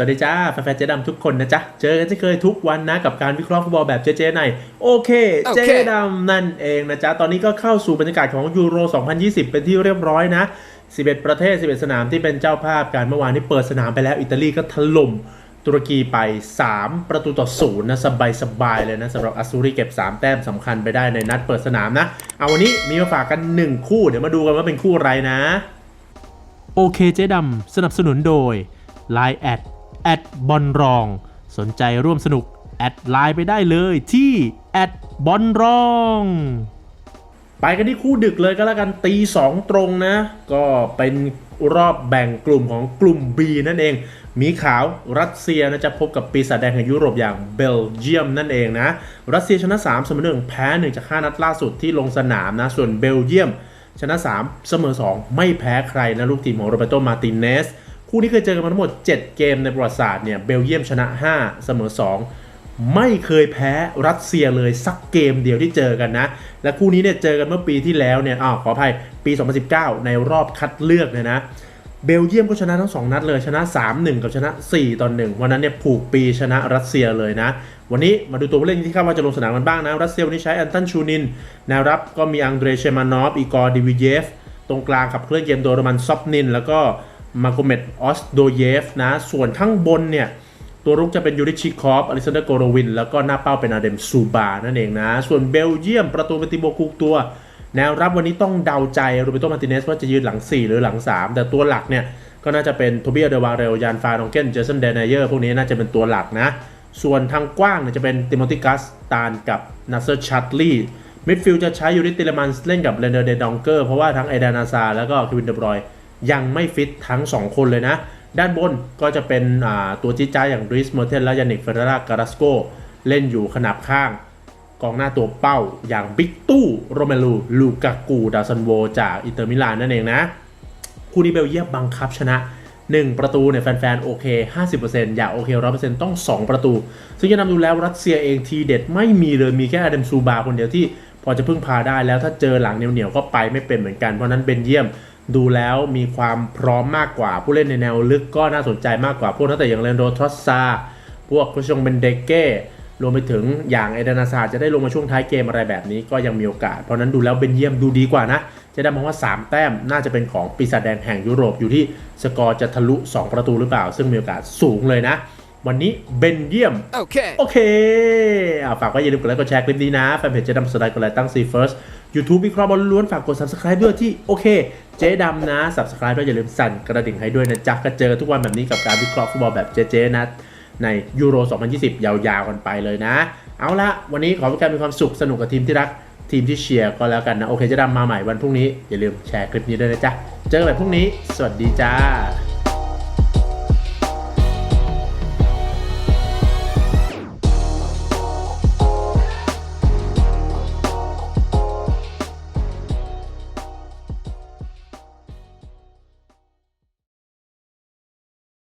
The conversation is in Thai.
สวัสดีจ้าแฟนๆเจ๊ดำทุกคนนะจ๊ะ เจอกันเช่นเคยทุกวันนะกับการวิเคราะห์ฟุตบอลแบบเจ๊ๆในโอเคโอเจ๊เคดำนั่นเองนะจ๊ะ ตอนนี้ก็เข้าสู่บรรยากาศของยูโร 2020 เป็นที่เรียบร้อยนะ 11 ประเทศ 11 สนามที่เป็นเจ้าภาพการเมื่อวานนี้เปิดสนามไปแล้วอิตาลีก็ถล่มตุรกีไป 3 ประตูต่อศูนย์นะสบายๆเลยนะสำหรับอัสซูรีเก็บ 3 แต้มสำคัญไปได้ในนัดเปิดสนามนะ เอาวันนี้มีมาฝากกัน 1 คู่เดี๋ยวมาดูกันว่าเป็นคู่อะไรนะ โอเคเจ๊ดำสนับสนุนโดย Line แอดบอลรอง สนใจร่วมสนุก แอดไลน์ไปได้เลยที่แอดบอลรอง ไปกันที่คู่ดึกเลยก็แล้วกันตีสองตรงนะ ก็เป็นรอบแบ่งกลุ่มของกลุ่ม B นั่นเอง มีขาวรัสเซียนะจะพบกับปีศาจแดงแห่งยุโรปอย่างเบลเยียมนั่นเองนะ รัสเซียชนะ3เสมอหนึ่งแพ้ 1 จาก 5 นัดล่าสุดที่ลงสนามนะ ส่วนเบลเยียม ชนะ 3 เสมอ 2 ไม่แพ้ใครนะ ลูกทีมของโรเบโตมาตินเนส คู่นี้เคยเจอกันมาทั้งหมด 7 เกมในประวัติศาสตร์เนี่ยเบลเยียมชนะ 5 เสมอ 2 ไม่เคยแพ้รัสเซียเลยสักเกมเดียวที่เจอกันนะ และคู่นี้เนี่ยเจอกันเมื่อปีที่แล้วเนี่ยอ้าวขออภัยปี 2019 ในรอบคัดเลือกเนี่ยนะเบลเยียมก็ชนะทั้ง 2 นัดเลยชนะ 3-1 กับชนะ4ต่อ1วันนั้นเนี่ยผูกปีชนะรัสเซียเลยนะ วันนี้มาดูตัวผู้เล่นที่คาดว่าจะลงสนามกันบ้างนะ รัสเซียวันนี้ใช้อันตันชูนินแนวรับก็มีอังเดรเชมานอฟอีกอร์ดิวิเยฟ ตรงกลางขับเคลื่อนเกมโดยโรมันซอฟนิน แล้วก็ มาโกเมตออสโดเยฟนะ ส่วนข้างบนเนี่ย ตัวรุกจะเป็นยูริชิคอฟอลิซานเดอร์โกโรวิน แล้วก็หน้าเป้าเป็นอาเดมซูบา นั่นเองนะ ส่วนเบลเยียมประตูเป็นติโบคุกตัว แนวรับวันนี้ต้องเดาใจโรเบโตมาติเนสว่าจะยืนหลัง 4 หรือหลัง 3 แต่ตัวหลักเนี่ย ก็น่าจะเป็นโทเบียเดวาเรลยานฟานองเกนเจสันเดนเยอร์พวกนี้น่าจะเป็นตัวหลักนะ ส่วนทางกว้างเนี่ยจะเป็นติโมติกัสตานกับนัสเซอร์ชัตลีมิดฟิลด์จะใช้ยูริติเลมันเล่นกับเรนเดอร์เดดองเกอร์เพราะว่าทั้งไอดนาซาแล้วก็คิวินเดบรอย ยังไม่ฟิตทั้ง 2 คนเลยนะ ด้านบนก็จะเป็นตัวจิจ้าอย่างดริสเมอร์เทนและยานิกเฟเรราการาสโกเล่นอยู่ขนาบข้าง กองหน้าตัวเป้าอย่างบิ๊กตู้โรเมลูลูกากูดาซันโวจากอินเตอร์มิลานนั่นเองนะคู่นี้เบลเยียมบังคับชนะ 1 ประตูเนี่ยแฟนๆ โอเค 50%อยากโอเค 100%ต้อง 2 ประตู ซึ่งจะนำดูแล้วรัสเซียเองทีเด็ดไม่มีเลยมีแค่อเดมซูบาคนเดียวที่ อจะพึ่งพาได้แล้วถ้าเจอหลังเหนียวๆก็ไปไม่เป็นเหมือนกันเพราะนั้นเบนเยียมดูแล้วมีความพร้อมมากกว่า ผู้เล่นในแนวลึกก็น่าสนใจมากกว่า พวกนักเตะอย่างเลนโดทรอสซาพวกคุชงเบนเดเก้รวมไปถึงอย่างเอเดนาซาจะได้ลงมาช่วงท้ายเกมอะไรแบบนี้ก็ยังมีโอกาส เพราะนั้นดูแล้วเบนเยียมดูดีกว่านะ จะได้มองว่า 3 แต้มน่าจะเป็นของปีศาจแดงแห่งยุโรปอยู่ที่สกอร์จะทะลุ 2 ประตูหรือเปล่า ซึ่งมีโอกาสสูงเลยนะ วันนี้เบนเยียม Okay. โอเคอ่าฝากไว้อย่าลืมกดไลค์กดแชร์คลิปนี้นะ แฟนเพจเจ๊ดำสไลด์กดไลค์ตั้ง C First YouTube วิเคราะห์บอลล้วนฝากกด Subscribe ด้วยที่โอเค เจ๊ดำนะ Subscribe ด้วยอย่าลืมสั่นกระดิ่งให้ด้วยนะจ๊ะก็เจอทุกวันแบบนี้กับการวิเคราะห์ฟุตบอลแบบเจ๊ๆนะในยูโร 2020 ยาวๆกันไปเลยนะ เอาละวันนี้ขอให้การมีความสุขสนุกกับทีมที่รักทีมที่เชียร์ก็แล้วกันนะ โอเคเจ๊ดำมาใหม่วันพรุ่งนี้อย่าลืมแชร์คลิปนี้ด้วยนะจ๊ะเจอกันใหม่พรุ่งนี้ สวัสดีจ้า